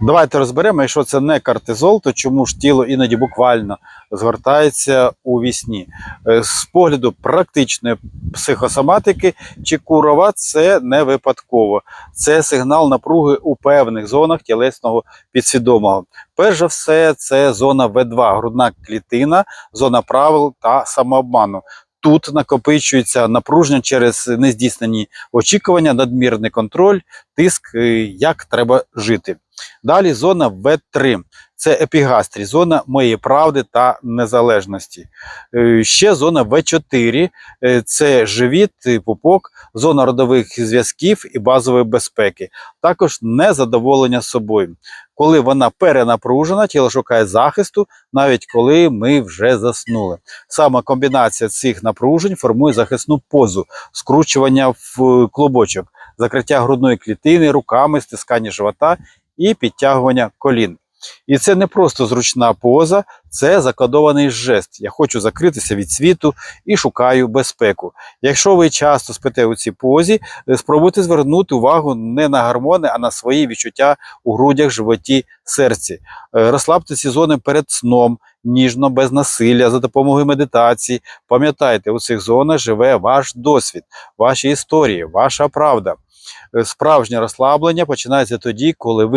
Давайте розберемо, якщо це не кортизол, то чому ж тіло іноді буквально згортається у вісні. Е, З погляду практичної психосоматики чи курова це не випадково. Це сигнал напруги у певних зонах тілесного підсвідомого. Перш за все, це зона В2, грудна клітина, зона правил та самообману. Тут накопичується напруження через нездійснені очікування, надмірний контроль, тиск, е, як треба жити. Далі зона В3. Це епігастрій, зона моєї правди та незалежності. Е, Ще зона В4 е, це живіт, пупок, зона родових зв'язків і базової безпеки. Також незадоволення собою. Коли вона перенапружена, тіло шукає захисту, навіть коли ми вже заснули. Саме комбінація цих напружень формує захисну позу, скручування в е, клубочок, закриття грудної клітини руками, стискання живота і підтягування колін. І це не просто зручна поза, це закодований жест. Я хочу закритися від світу і шукаю безпеку. Якщо ви часто спите у цій позі, е, спробуйте звернути увагу не на гормони, а на свої відчуття у грудях, животі, серці. Е, Розслабте ці зони перед сном, ніжно, без насилля, за допомогою медитації. Пам'ятайте, у цих зонах живе ваш досвід, ваші історії, ваша правда. Е, Справжнє розслаблення починається тоді, коли ви